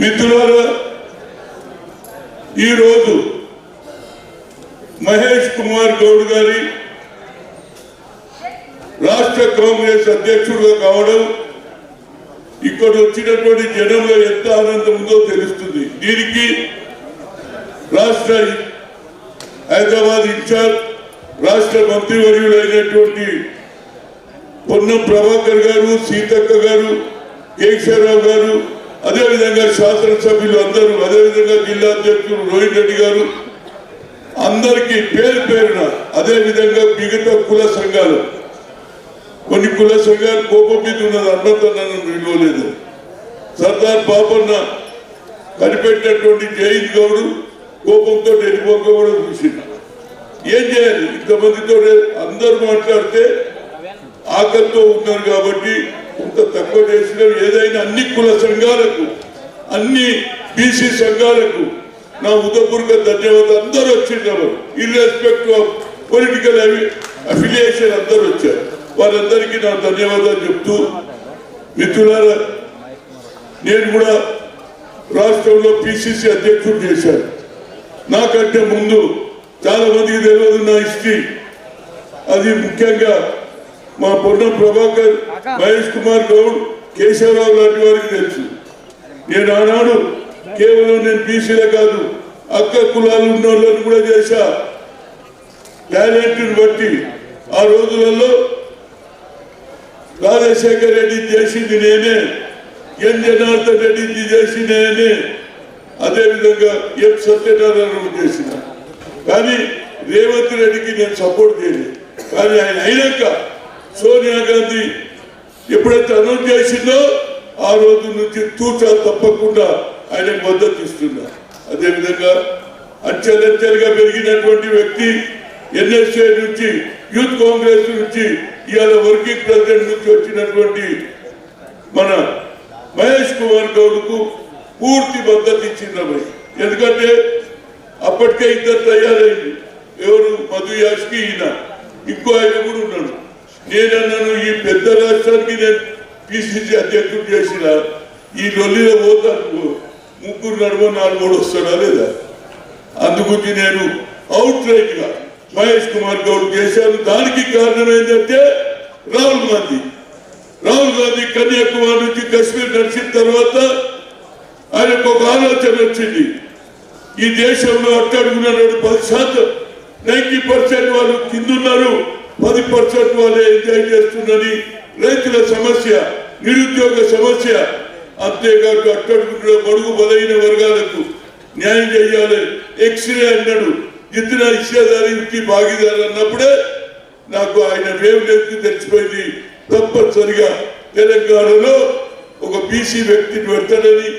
మిత్రులారా ఈరోజు మహేష్ కుమార్ గౌడ్ గారి రాష్ట్ర కాంగ్రెస్ అధ్యక్షుడుగా కావడం ఇక్కడ వచ్చినటువంటి జనంలో ఎంత ఆనందం ఉందో తెలుస్తుంది. దీనికి రాష్ట్ర హైదరాబాద్ ఇన్ఛార్జ్ రాష్ట్ర మంత్రివర్యులైనటువంటి పొన్నం ప్రభాకర్ గారు సీతక్క గారు కేశవరావు గారు అదేవిధంగా శాసనసభ్యులు అందరూ అదేవిధంగా జిల్లా అధ్యక్షులు రోహిత్ రెడ్డి గారు అందరికీ పేరు పేరున అదేవిధంగా మిగతా కుల సంఘాలు. కొన్ని కుల సంఘాలు కోపం మీద ఉన్నది అన్నతో నన్ను నిలవలేదు సర్దార్ బాబన్న కనిపెట్టినటువంటి జయంత్ గౌడు కోపంతో వెళ్ళిపోక కూడా ఏం చేయాలి? ఇంతమందితో అందరూ మాట్లాడితే ఆకలితో ఉన్నారు కాబట్టి కొంత తక్కువ చేసిన ఏదైనా అన్ని కుల సంఘాలకు అన్ని బీసీ సంఘాలకు నా ఉదయపూర్గా ధన్యవాదాలు. అందరూ వచ్చిండ్రు ఇర్రెస్పెక్ట్ ఆఫ్ పొలిటికల్ అఫిలియేషన్ అందరూ వచ్చారు. వారందరికీ నా ధన్యవాదాలు చెప్తూ మిత్రులారా నేను కూడా రాష్ట్రంలో పిసిసి అధ్యక్షుడు చేశాను. నాకంటే ముందు చాలా మందికి తెలియదు నా హిస్టరీ. అది ముఖ్యంగా మా పొన్నం ప్రభాకర్ మహేష్ కుమార్ గౌడ్ కేశవరావు లాంటి వారికి తెలుసు. నేను ఆనాడు కేవలం నేను బీసీలే కాదు అక్క కులాలు ఉన్న వాళ్ళని కూడా చేశా. టాలెంట్ బట్టి ఆ రోజులలో రాజశేఖర్ రెడ్డి చేసింది నేనే ఎన్ జనార్దన్ రెడ్డి చేసింది నేనే. అదేవిధంగా ఎం సత్యనారాయణ చేసిన. కానీ రేవంత్ రెడ్డికి నేను సపోర్ట్ చేయలేదు. కానీ ఆయన అయినాక సోనియా గాంధీ ఎప్పుడైతే అనౌన్స్ చేసిందో ఆ రోజు నుంచి తూచా తప్పకుండా ఆయన మద్దతు ఇస్తున్నా. అదేవిధంగా అంచెలంచెలుగా పెరిగినటువంటి వ్యక్తి ఎన్ఎస్ఏ నుంచి యూత్ కాంగ్రెస్ నుంచి ఇవాళ వర్కింగ్ ప్రెసిడెంట్ నుంచి వచ్చినటువంటి మన మహేష్ కుమార్ గౌడ్కు పూర్తి మద్దతు ఇచ్చింది ఎందుకంటే అప్పటికే ఇద్దరు తయారైంది. ఎవరు? మధు యాష్కి ఈయన. ఇంకో ఆయన కూడా ఉన్నాడు. నేనన్నాను ఈ పెద్ద రాష్ట్రానికి నేను పిసిసి అధ్యక్షుడు చేసిన ఈ లొల్లిలో పోతాను ముగ్గురు నడుమ నాలుగోడు వస్తాడా లేదా? అందుగురించి నేను అవుట్ రైట్గా మహేష్ కుమార్ గౌడ్ చేశాను. దానికి కారణం ఏంటంటే రాహుల్ గాంధీ. రాహుల్ గాంధీ కన్యాకుమారి నుంచి కశ్మీర్ నడిచిన తర్వాత ఆయనకు ఒక ఆలోచన వచ్చింది. ఈ దేశంలో అట్టడుగున్నాడు పది శాతం నైన్టీ పర్సెంట్ వాళ్ళు కిందున్నారు పది పర్సెంట్ వాళ్ళే ఎంజాయ్ చేస్తుందని రైతుల సమస్య నిరుద్యోగ సమస్య. అంతేకాదు అట్టడుగున్న బడుగు బలైన వర్గాలకు న్యాయం చేయాలి. ఎక్స్రే అన్నాడు ఇద్దరు ఇచ్చేదారికి భాగీదారు అన్నప్పుడే నాకు ఆయన వేవ్ లెంత్ తెలిసిపోయింది. తప్పనిసరిగా తెలంగాణలో ఒక బీసీ వ్యక్తిని పెడతాడని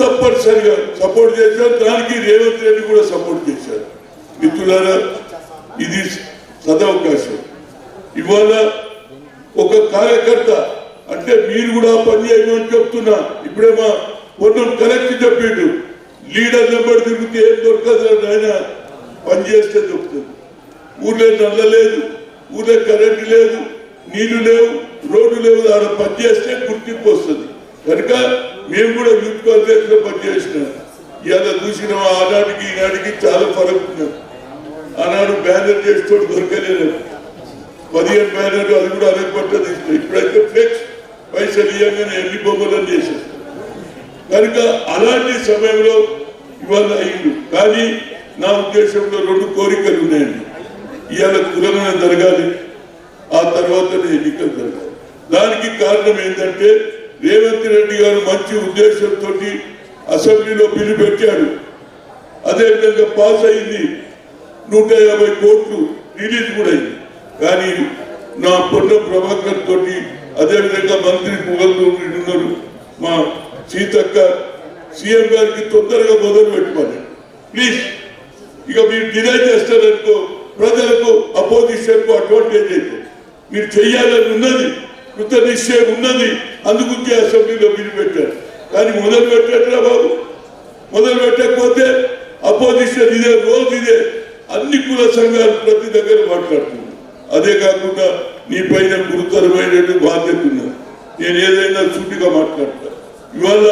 తప్పనిసరిగా సపోర్ట్ చేశారు. దానికి రేవంత్ రెడ్డి కూడా సపోర్ట్ చేశారు. మిత్రులారా ఇది సదవకాశం ఇవాళ ఒక కార్యకర్త అంటే మీరు కూడా పని చేయమని చెప్తున్నా. ఇప్పుడే మా పొన్నం కలెక్ట్ చెప్పిండు లీడర్ నెంబర్ తిరిగితే ఏం దొరకదు ఆయన పని చేస్తే దొరుకుతుంది. ఊర్లో నల్ల లేదు ఊర్లో కరెంట్ లేదు నీళ్ళు లేవు రోడ్డు లేవు ఆడ పని చేస్తే గుర్తింపు వస్తుంది. కనుక మేము కూడా యూత్ కాంగ్రెస్లో పనిచేసినాం ఇవాళ చూసినాం ఆనాటికి ఈనాటికి చాలా ఫరక్ ఉన్నాం ఆనాడు బ్యానర్ చేసేటోడు దొరకలేదు పదిహేను బ్యానర్ అది కూడా అదే పట్టదు ఇప్పుడైతే ఫ్లెక్స్ పైసలు ఇవ్వగానే ఎన్ని బొమ్మలను చేశారు. కనుక అలాంటి సమయంలో ఇవాళ అయింది కానీ నా ఉద్దేశంలో రెండు కోరికలు ఉన్నాయండి. ఇవాళ కులమైన జరగాలి. ఆ తర్వాత ఎన్నికలు జరగాలి. దానికి కారణం ఏంటంటే రేవంత్ రెడ్డి గారు మంచి ఉద్దేశంతో అసెంబ్లీలో బిల్లు పెట్టాడు. అదేవిధంగా పాస్ అయింది నూట యాభై కోట్లు రిలీజ్ కూడా అయింది. కానీ నా పొన్న ప్రభాకర్ తోటి అదేవిధంగా మంత్రి ముగల్ ఉన్నారు. మా సీతక్క సీఎం గారికి తొందరగా మొదలు పెట్టుకోవాలి ప్లీజ్ ఇక మీరు డిలే చేస్తారనుకో ప్రజలకు అపోజిషన్కు అడ్వాంటేజ్ అయితే. మీరు చెయ్యాలని ఉన్నది కృత నిశ్చయం ఉన్నది అందుకుంటే అసెంబ్లీలో మీరు పెట్టారు. కానీ మొదలు పెట్టారా బాబు. మొదలు పెట్టకపోతే అపోజిషన్ ఇదే రోజు ఇదే. అన్ని కుల సంఘాలు ప్రతి దగ్గర మాట్లాడుతున్నారు. అదే కాకుండా నీ పైన గురుతరమైనటువంటి బాధ్యత ఉన్నది. నేను ఏదైనా సూటిగా మాట్లాడతా. ఇవాళ